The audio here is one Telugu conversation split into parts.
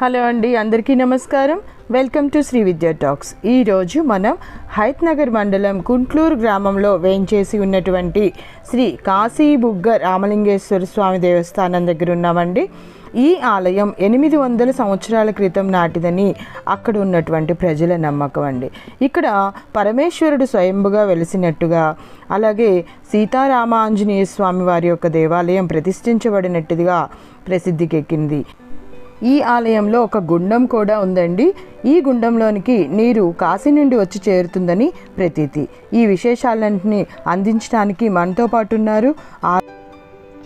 హలో అండి అందరికీ నమస్కారం. వెల్కమ్ టు శ్రీ విద్యా టాక్స్ ఈరోజు మనం హైత్ నగర్ మండలం కుంట్లూరు గ్రామంలో వేయించేసి ఉన్నటువంటి శ్రీ కాశీబుగ్గ రామలింగేశ్వర స్వామి దేవస్థానం దగ్గర ఉన్నామండి. ఈ ఆలయం ఎనిమిది వందల సంవత్సరాల క్రితం నాటిదని అక్కడ ఉన్నటువంటి ప్రజల నమ్మకం అండి. ఇక్కడ పరమేశ్వరుడు స్వయంభుగా వెలిసినట్టుగా అలాగే సీతారామాంజనేయ స్వామి వారి యొక్క దేవాలయం ప్రతిష్ఠించబడినట్టుగా ప్రసిద్ధికెక్కింది. ఈ ఆలయంలో ఒక గుండం కూడా ఉందండి. ఈ గుండంలోనికి నీరు కాశీ నుండి వచ్చి చేరుతుందని ప్రతీతి. ఈ విశేషాలన్నింటినీ అందించడానికి మనతో పాటు ఉన్నారు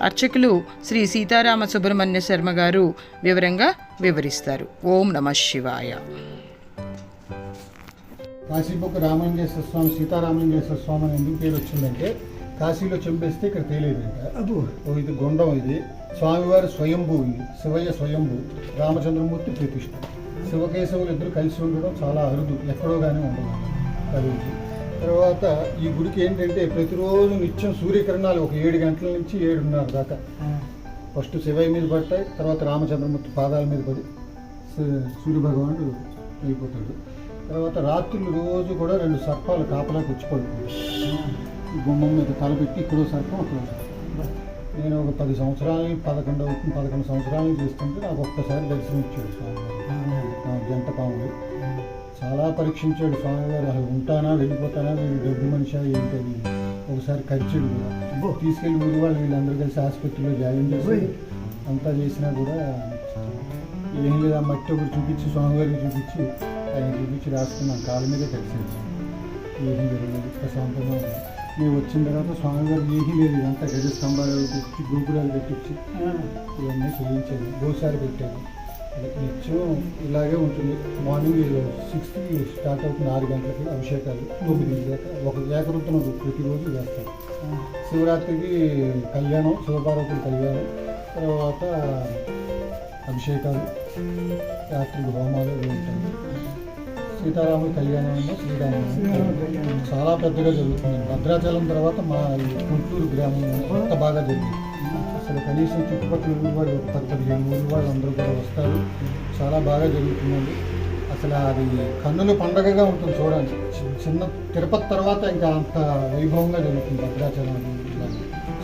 అర్చకులు శ్రీ సీతారామ సుబ్రహ్మణ్య శర్మ గారు వివరంగా వివరిస్తారు. ఓం నమ శివాయ. కాశీబొక్క రామలింగేశ్వర స్వామి సీతారామలింగేశ్వర స్వామి అని ఎందుకు పేరు వచ్చిందంటే కాశీలో చెంపేస్తే ఇక్కడ తేలేదంట. ఓ ఇది గుండం ఇది. స్వామివారి స్వయంభూ ఇది. శివయ్య స్వయంభూ. రామచంద్రమూర్తి ప్రతిష్ఠ శివకేశవులు ఇద్దరు కలిసి ఉండడం చాలా అరుదు. ఎక్కడో కానీ ఉండదు అది తర్వాత ఈ గుడికి ఏంటంటే ప్రతిరోజు నిత్యం సూర్యకిరణాలు ఒక ఏడు గంటల నుంచి ఏడున్నర దాకా. ఫస్ట్ శివయ్య మీద పడతాయి. తర్వాత రామచంద్రమూర్తి పాదాల మీద పడి సూర్యభగవానుడు వెళ్ళిపోతాడు తర్వాత రాత్రులు రోజు కూడా రెండు సర్పాలు కాపలాకి వచ్చి పడుకుంటాయి. ఈ గుమ్మం మీద తలపెట్టి ఇక్కడో సర్పం అక్కడ నేను ఒక పది సంవత్సరాలు పదకొండు అవుతుంది పదకొండు సంవత్సరాలు చేస్తుంటే నాకు ఒక్కసారి దర్శనం ఇచ్చాడు స్వామివారు జంట పాములు చాలా పరీక్షించాడు స్వామివారు అసలు ఉంటానా వెళ్ళిపోతానా వీళ్ళు డబ్బు మనిషి ఏంటది ఒకసారి ఖర్చుడు కూడా తీసుకెళ్ళి ఊరి వాళ్ళు వీళ్ళందరూ కలిసి ఆసుపత్రిలో జాయిన్ చేసి అంతా చేసినా కూడా ఏం లేదు ఆ మట్టి ఒకటి చూపించి స్వామివారికి చూపించి ఆయన చూపించి రాసుకున్నాం కాళ్ళ మీదే కలిసి ఏం జరగలేదు ప్రశాంతంగా మేము వచ్చిన తర్వాత స్వామివారు ఏమీ లేదు ఇదంతా గజ స్తంభాలు పెట్టి గోపురాలు పెట్టించి ఇవన్నీ చేయించాను గోసారి పెట్టాను నిత్యం ఇలాగే ఉంటుంది. మార్నింగ్ సిక్స్త్ స్టార్ట్ అవుతుంది ఆరు గంటలకి అభిషేకాలు. తొమ్మిది లేక ఒక ఏకరుతున్న ప్రతిరోజు వేస్తాం శివరాత్రికి కళ్యాణం శివపార్వతుల కళ్యాణం తర్వాత అభిషేకాలు రాత్రి హోమాలు ఉంటాయి. సీతారాముల కళ్యాణం ఏమో శ్రీరామ చాలా పెద్దగా జరుగుతుంది. భద్రాచలం తర్వాత మా గుంటూరు గ్రామం అంత బాగా జరిగింది. అసలు కనీసం చుట్టుపక్కల ఊరు వాళ్ళు పది పదిహేను ఊరు వాళ్ళు అందరూ కూడా వస్తారు. చాలా బాగా జరుగుతుందండి. అసలు అది కన్నుల పండగగా ఉంటుంది చూడండి చిన్న తిరుపతి తర్వాత ఇంకా అంత వైభవంగా జరుగుతుంది భద్రాచలం.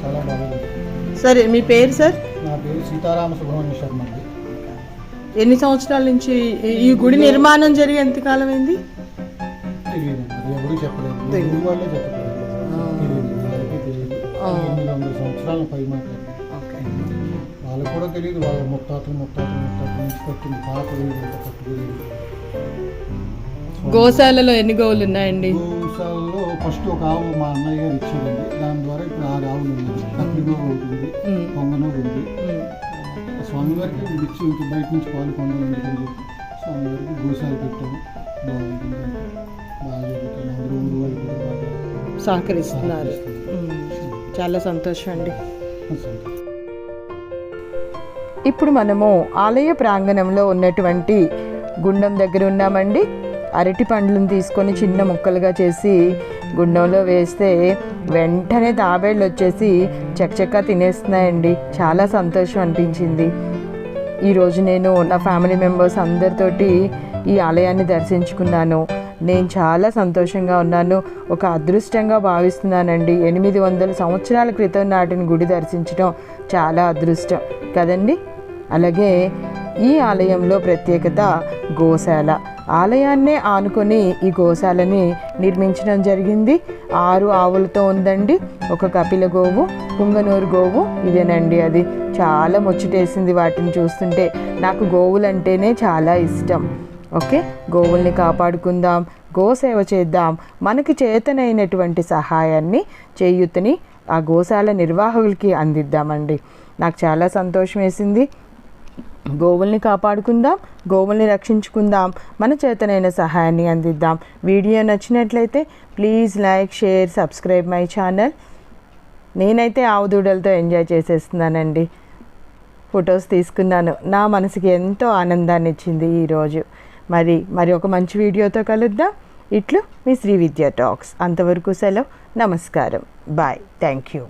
చాలా బాగా జరుగుతుంది. సరే మీ పేరు సార్? నా పేరు సీతారామ సుబ్రహ్మణ్య శర్మ అండి. ఎన్ని సంవత్సరాల నుంచి ఈ- గుడి నిర్మాణం జరిగి అయింది? వాళ్ళే చెప్పలేదు. తెలియదు వాళ్ళకి కూడా తెలియదు వాళ్ళ ముత్తాతలు ముత్తాతలు ముత్తాతలు నుంచి కట్టింది పాత గోశాలలో ఎన్ని గోవులు ఉన్నాయండి? గోశాలలో ఫస్ట్ ఒక ఆవు మా అన్నయ్య గారు ఇచ్చారండి దాని ద్వారా ఇప్పుడు ఆరు ఆవులు ఉన్నాయి. కట్టిగో ఉంటుంది. ఉమ్. పొంగనో ఉంది. స్వామివారికి ఇంక బయట నుంచి పాలు చెప్పి స్వామివారికి గోశాల పెట్టాము. బాగుంటుంది. బాగా జరుగుతుంది. అందరూ ఊరు వాళ్ళు కూడా బాగా సహకరిస్తున్నారు. చాలా సంతోషం అండి. ఇప్పుడు మనము ఆలయ ప్రాంగణంలో ఉన్నటువంటి గుండం దగ్గర ఉన్నామండి. అరటి పండ్లను తీసుకొని చిన్న ముక్కలుగా చేసి గుండంలో వేస్తే వెంటనే తాబేళ్ళు వచ్చేసి చకచకా తినేస్తున్నాయండి. చాలా సంతోషం అనిపించింది. ఈరోజు నేను నా ఫ్యామిలీ మెంబర్స్ అందరితోటి ఈ ఆలయాన్ని దర్శించుకున్నాను. నేను చాలా సంతోషంగా ఉన్నాను. ఒక అదృష్టంగా భావిస్తున్నానండి. ఎనిమిది వందల సంవత్సరాల క్రితం నాటిని గుడి దర్శించడం చాలా అదృష్టం. కదండి? అలాగే ఈ ఆలయంలో ప్రత్యేకత గోశాల. ఆలయాన్నే ఆనుకొని ఈ గోశాలని నిర్మించడం జరిగింది. ఆరు ఆవులతో ఉందండి. ఒక కపిల గోవు పుంగనూరు గోవు ఇదేనండి అది. చాలా ముచ్చటేసింది వాటిని చూస్తుంటే. నాకు గోవులంటేనే చాలా ఇష్టం. ఓకే? గోవుల్ని కాపాడుకుందాం గోసేవ చేద్దాం. మనకి చేతనైనటువంటి సహాయాన్ని చేయుతని ఆ గోశాల నిర్వాహకులకి అందిద్దామండి. నాకు చాలా సంతోషం వేసింది గోవుల్ని కాపాడుకుందాం గోవుల్ని రక్షించుకుందాం మన చేతనైన సహాయాన్ని అందిద్దాం. వీడియో నచ్చినట్లయితే please like share subscribe my channel. నేనైతే ఆవు దూడలతో ఎంజాయ్ చేసేస్తున్నానండి. ఫొటోస్ తీసుకున్నాను. నా మనసుకి ఎంతో ఆనందాన్ని ఇచ్చింది ఈరోజు మరి మరి ఒక మంచి వీడియోతో కలుద్దాం. ఇట్లు మీ శ్రీ విద్యా టాక్స్. అంతవరకు సెలవు. నమస్కారం. బాయ్. Thank you